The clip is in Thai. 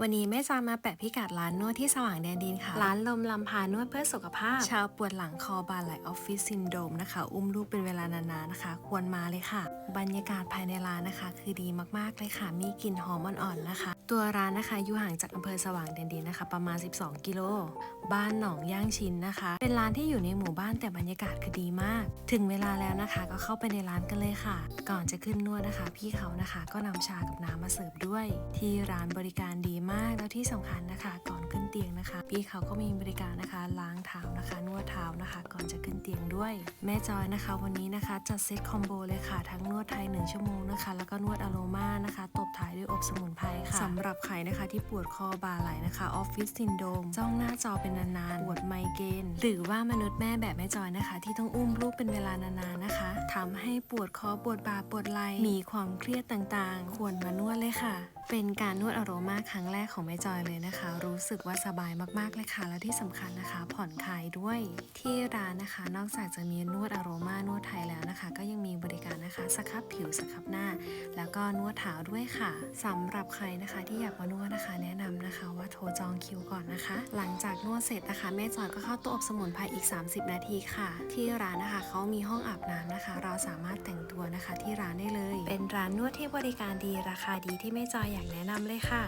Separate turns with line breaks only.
วันนี้แม่จอยมาแปะพิกัดร้านนวดที่สว่างแดนดินค่ะ ร้านลมลำพานวดเพื่อสุขภาพ ชาวปวดหลังคอบาไหลออฟฟิศซินโดรมนะคะ อุ้มลูกเป็นเวลานานๆนะคะ ควรมาเลยค่ะ บรรยากาศภายในร้านนะคะ คือดีมากๆเลยค่ะ มีกลิ่นหอมอ่อนๆนะคะ ตัวร้านนะคะอยู่ห่างจากอำเภอสว่างแดนดินนะคะ ประมาณ 12 กิโล บ้านหนองย่างชินนะคะ เป็นร้านที่อยู่ในหมู่บ้านแต่บรรยากาศคือดีมาก ถึงเวลาแล้วนะคะ ก็เข้าไปในร้านกันเลยค่ะ ก่อนจะขึ้นนวดนะคะ พี่เขานะคะ ก็นำชากับน้ำมาเสิร์ฟด้วย ที่ร้านบริการดีมากแล้วที่สำคัญนะคะ ก่อนขึ้นเตียงนะคะ พี่เขาก็มีบริการนะคะ ล้างเท้านะคะ นวดเท้านะคะ ก่อนจะขึ้นเตียงด้วย แม่จอยนะคะ วันนี้นะคะจัดเซตคอมโบเลยค่ะ ทั้งนวดไทย 1 ชั่วโมงนะคะ แล้วก็นวดอโรมานะคะ ตบท้ายด้วยอบสมุนไพรค่ะสำหรับใครนะคะที่ปวดคอบ่าไหล่นะคะออฟฟิศซินโดมจ้องหน้าจอเป็นนานๆปวดไมเกรนหรือว่ามนุษย์แม่แบบแม่จอยนะคะ ที่ต้องอุ้มลูกเป็นเวลานานๆนะคะทำให้ปวดคอปวดบ่าปวดไหล่มีความเครียดต่างๆ ควรมานวดเลยค่ะเป็นการนวดอโรมาครั้งแรกของแม่จอยเลยนะคะ รู้สึกว่าสบายมากๆเลยค่ะ และที่สำคัญนะคะ ผ่อนคลายด้วยที่ร้านนะคะ นอกจากจะมีนวดอโรมา นะคะสครับผิวสครับหน้า แล้วก็นวดเท้าด้วยค่ะสำหรับใครนะคะที่อยากมานวดนะคะ แนะนำนะคะว่าโทรจองคิวก่อนนะคะ หลังจากนวดเสร็จนะคะแม่จอยก็เข้าตู้อบสมุนไพรอีก 30 นาทีค่ะ ที่ร้านนะคะเขามีห้องอาบน้ำนะคะ เราสามารถแต่งตัวนะคะที่ร้านได้เลย เป็นร้านนวดที่บริการดีราคาดีที่แม่จอยอยากแนะนำเลยค่ะ